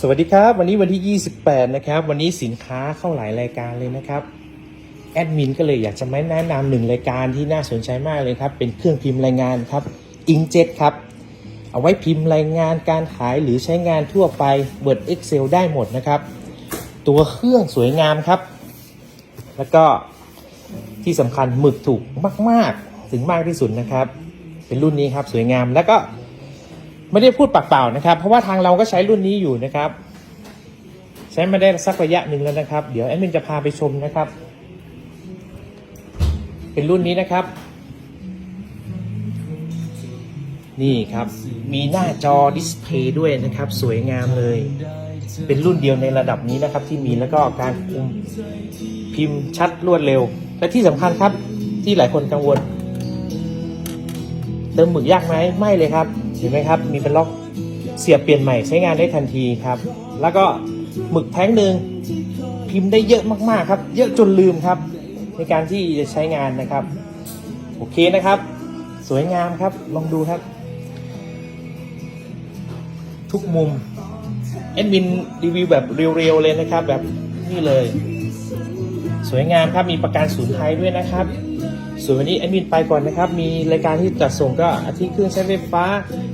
สวัสดีครับ วันนี้วันที่ 28 นะครับ วันนี้สินค้าเข้าหลายรายการเลยนะครับแอดมินก็เลยอยากจะมาแนะนำหนึ่งรายการที่น่าสนใจมากเลยครับ เป็นเครื่องพิมพ์รายงานครับอิงเจ็ครับ เอาไว้พิมพ์รายงานการขายหรือใช้งานทั่วไป Word Excel ได้หมดนะครับ ตัวเครื่องสวยงามครับ แล้วก็ที่สำคัญหมึกถูกมาก ๆ ถึงมากที่สุดนะครับ เป็นรุ่นนี้ครับสวยงามแล้วก็ ไม่ได้พูดปากเปล่านะครับ เพราะว่าทางเราก็ใช้รุ่นนี้อยู่นะครับ ใช้มาได้สักระยะหนึ่งแล้วนะครับ เดี๋ยวแอดมินจะพาไปชมนะครับ เป็นรุ่นนี้นะครับ นี่ครับ มีหน้าจอดิสเพย์ด้วยนะครับ สวยงามเลย เป็นรุ่นเดียวในระดับนี้นะครับ ที่มีแล้วก็การคุมพิมพ์ชัดรวดเร็ว และที่สำคัญครับที่หลายคนกังวลเติมหมึกยากไหมไม่เลยครับ เห็นไหมครับ มีเป็นล็อกเสียบเปลี่ยนใหม่ใช้งานได้ทันทีครับ แล้วก็หมึกแท้งหนึ่งพิมพ์ได้เยอะมากๆครับ เยอะจนลืมครับ ในการที่จะใช้งานนะครับ โอเคนะครับ สวยงามครับลองดูครับ ทุกมุมแอดมินรีวิวแบบเรียวๆเลยนะครับ แบบนี่เลย สวยงามครับมีประกันศูนย์ไทยด้วยนะครับ ส่วนวันนี้แอดมินไปก่อนนะครับ มีรายการที่จัดส่งก็อาทิตย์เครื่องใช้ไฟฟ้า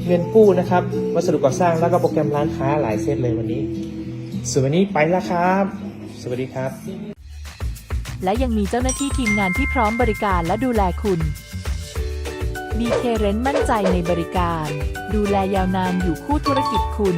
เงินกู้นะครับ วัสดุก่อสร้างแล้วก็โปรแกรมร้านค้าหลายเซตเลยวันนี้ ส่วนวันนี้ไปแล้วครับ สวัสดีครับ และยังมีเจ้าหน้าที่ทีมงานที่พร้อมบริการและดูแลคุณ BK Rent มั่นใจในบริการ ดูแลยาวนานอยู่คู่ธุรกิจคุณ